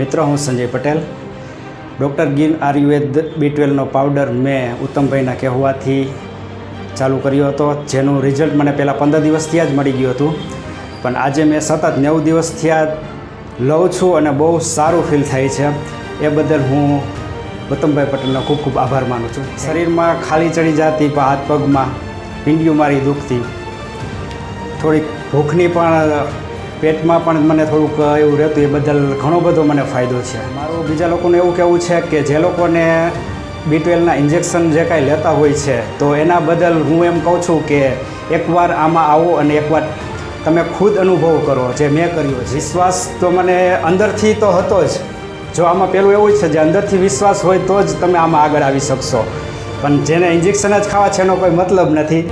મિત્રો હું Sanjay Patel. Doctor Gill Ayurveda B ટ્વેલ્વનો પાવડર મેં ઉત્તમભાઈના કહેવાથી ચાલુ કર્યો હતો. જેનું રિઝલ્ટ મને પહેલાં પંદર દિવસથી જ મળી ગયું હતું. પણ આજે મેં સતત નેવું દિવસ થયા લઉં છું અને બહુ સારું ફીલ થાય છે. એ બદલ હું ઉત્તમભાઈ પટેલનો ખૂબ ખૂબ આભાર માનું છું. શરીરમાં ખાલી ચડી જતી હાથ પગમાં પિંડિયું મારી દુખતી. થોડીક ભૂખની પણ પેટમાં પણ મને થોડુંક એવું રહેતું, એ બદલ ઘણો બધો મને ફાયદો છે. મારું બીજા લોકોને એવું કહેવું છે કે જે લોકોને બી ટ્વેલ્વના ઇન્જેક્શન જે કાંઈ લેતા હોય છે, તો એના બદલ હું એમ કહું છું કે એકવાર આમાં આવો અને એકવાર તમે ખુદ અનુભવ કરો જે મેં કર્યો. વિશ્વાસ તો મને અંદરથી તો હતો જ. જો આમાં પેલું એવું છે, જે અંદરથી વિશ્વાસ હોય તો જ તમે આમાં આગળ આવી શકશો. પણ જેને ઇન્જેક્શન જ ખાવા છે એનો કોઈ મતલબ નથી.